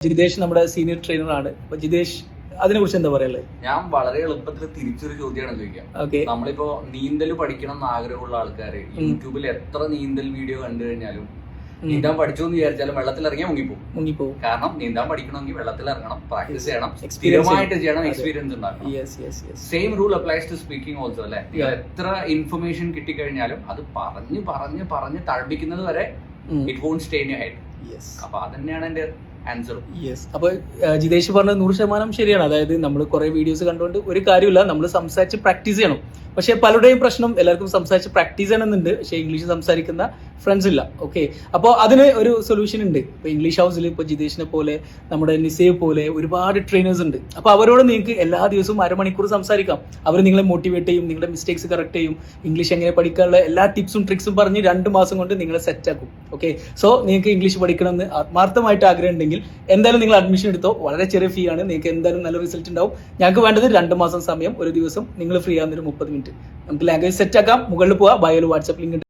ജിതേഷ് നമ്മുടെ senior trainer ആണ്. അപ്പൊ ജിതേഷ് അതിനെ കുറിച്ച് എന്താ പറയുള്ളത് ഞാൻ വളരെ എളുപ്പത്തിൽ തിരിച്ചൊരു ചോദ്യമാണ് ചോദിക്കാം ഓക്കെ. നമ്മളിപ്പോ നീന്തൽ പഠിക്കണം എന്ന് ആഗ്രഹമുള്ള ആൾക്കാര് യൂട്യൂബിൽ എത്ര നീന്തൽ വീഡിയോ കണ്ടു കഴിഞ്ഞാലും നീന്താൻ പഠിച്ചു എന്ന് വിചാരിച്ചാലും വെള്ളത്തിൽ ഇറങ്ങിയാൽ മുങ്ങിപ്പോകും മുങ്ങിപ്പോകും കാരണം നീന്താൻ പഠിക്കണമെങ്കിൽ വെള്ളത്തിൽ ഇറങ്ങണം പ്രാക്ടീസ് ചെയ്യണം സ്ഥിരമായിട്ട് ചെയ്യണം. എക്സ്പീരിയൻസ് ഉണ്ടാക്കണം. Same rule applies to speaking also അല്ലെ? എത്ര ഇൻഫർമേഷൻ കിട്ടിക്കഴിഞ്ഞാലും അത് പറഞ്ഞ് പറഞ്ഞ് പറഞ്ഞ് തഴപ്പിക്കുന്നത് വരെ it won't stay in head yes അപ്പൊ അതന്നെയാണ് എന്റെ ആൻസർ യെസ് അപ്പൊ ആ, ജിതേഷ് പറഞ്ഞത് നൂറ് ശതമാനം ശരിയാണ്. അതായത് നമ്മൾ കുറെ വീഡിയോസ് കണ്ടുകൊണ്ട് ഒരു കാര്യമില്ല നമ്മൾ സംസാരിച്ച് പ്രാക്ടീസ് ചെയ്യണം. പക്ഷെ പലരുടെയും പ്രശ്നം എല്ലാവർക്കും സംസാരിച്ച് പ്രാക്ടീസ് ചെയ്യണമെന്നുണ്ട്. പക്ഷെ ഇംഗ്ലീഷ് സംസാരിക്കുന്ന ഫ്രണ്ട്സ് ഇല്ല. ഓക്കെ അപ്പോൾ അതിന് ഒരു സൊല്യൂഷൻ ഉണ്ട്. ഇപ്പൊ ഇംഗ്ലീഷ് ഹൗസിൽ ഇപ്പോൾ ജിതേഷിനെ പോലെ നമ്മുടെ നിസേവ് പോലെ ഒരുപാട് ട്രെയിനേഴ്സ് ഉണ്ട്. അപ്പോൾ അവരോട് നിങ്ങൾക്ക് എല്ലാ ദിവസവും അരമണിക്കൂർ സംസാരിക്കാം. അവർ നിങ്ങളെ മോട്ടിവേറ്റ് ചെയ്യും നിങ്ങളുടെ മിസ്റ്റേക്സ് കറക്റ്റ് ചെയ്യും. ഇംഗ്ലീഷ് എങ്ങനെ പഠിക്കാനുള്ള എല്ലാ ടിപ്സും ട്രിക്സും പറഞ്ഞ് രണ്ട് മാസം കൊണ്ട് നിങ്ങളെ സെറ്റ് ആക്കും. ഓക്കെ സോ നിങ്ങൾക്ക് ഇംഗ്ലീഷ് പഠിക്കണമെന്ന് ആത്മാർത്ഥമായിട്ട് ആഗ്രഹം ഉണ്ടെങ്കിൽ എന്തായാലും നിങ്ങൾ അഡ്മിഷൻ എടുത്തോ. വളരെ ചെറിയ ഫീ ആണ്. നിങ്ങൾക്ക് എന്തായാലും നല്ല റിസൾട്ട് ഉണ്ടാവും. ഞങ്ങൾക്ക് വേണ്ടത് രണ്ട് മാസം സമയം. ഒരു ദിവസം നിങ്ങൾ ഫ്രീ ആകുന്നൊരു മുപ്പത് മിനിറ്റ് നമുക്ക് ലാംഗ്വേജ് സെറ്റ് ആക്കാം മുകളിൽ പോവാം. ബയോയിൽ വാട്സപ്പ് ലിങ്ക്